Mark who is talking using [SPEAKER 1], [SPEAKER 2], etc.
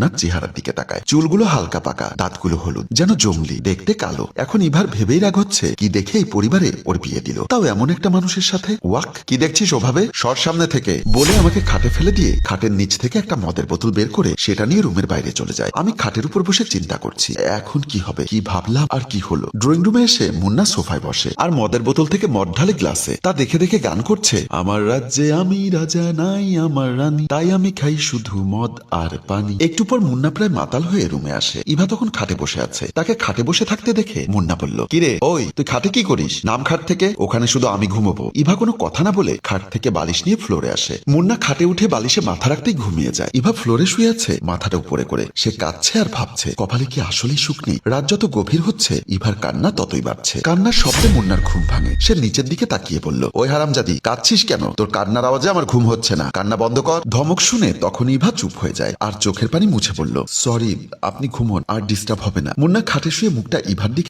[SPEAKER 1] মুন্নার চেহারার দিকে তাকায়। চুলগুলো হালকা পাকা, দাঁতগুলো হলুদ, যেন জঙ্গলি, দেখতে কালো। এখন ইভার ভেবেই রাগ হচ্ছে, কি দেখে এই পরিবারে ওর বিয়ে দিল। তাও এমন একটা মানুষের সাথে? ওয়াক, কি দেখছিস ওভাবে? সর সামনে থেকে। বলে আমাকে খাটে ফেলে দিয়ে খাটের নিচ থেকে একটা মদের বোতল বের করে সেটা নিয়ে রুমের বাইরে চলে যায়। আমি খাটের উপর বসে চিন্তা করছি, এখন কি হবে? কি ভাবলাম আর কি হলো? ড্রয়িং রুমে এসে মুন্না সোফায় বসে, আর মদের বোতল থেকে মদ ঢালে গ্লাসে। তা দেখে দেখে গান করছে, আমার রাজ্যে আমি রাজা, নাই আমার রানী, তাই আমি খাই শুধু মদ আর পানি। একটু পর মুন্না প্রায় মাতাল হয়ে রুমে আসে। ইভা তখন খাটে বসে আছে। তাকে খাটে বসে থাকতে দেখে মুন্না বলল, কিরে, ওই, তুই খাটে কি করিস? নাম খাট থেকে? ওখানে শুধু আমি ঘুমোবো। ইভা কোনো কথা না বলে খাট থেকে বালিশ নিয়ে ফ্লোরে আসে। মুন্না খাটে উঠে বালিশে মাথা রাখতেই ঘুমিয়ে যায়। ইভা ফ্লোরে শুয়ে আছে মাথাটা উপরে করে। সে কাঁদছে আর ভাবছে, কপালে কি আসলেই নেই? রাত যত গভীর হচ্ছে, ইভার কান্না ততই বাড়ছে। কান্নার শব্দে মুন্নার ঘুম ভাঙে। সে নিচের দিকে তাকিয়ে বলল, ওই হারামজাদি, কাঁদছিস কেন? তোর কান্নার আওয়াজে আমার ঘুম হচ্ছে না। কান্না বন্ধ কর। ধমক শুনে তখন ইভা চুপ হয়ে যায়। আর চোখের পানি মুছে বলল, সরি, আপনি ঘুমন, আর ডিস্টার্ব হবে না। মুন্না খাটে শুয়ে মুখটা ইভার দিকে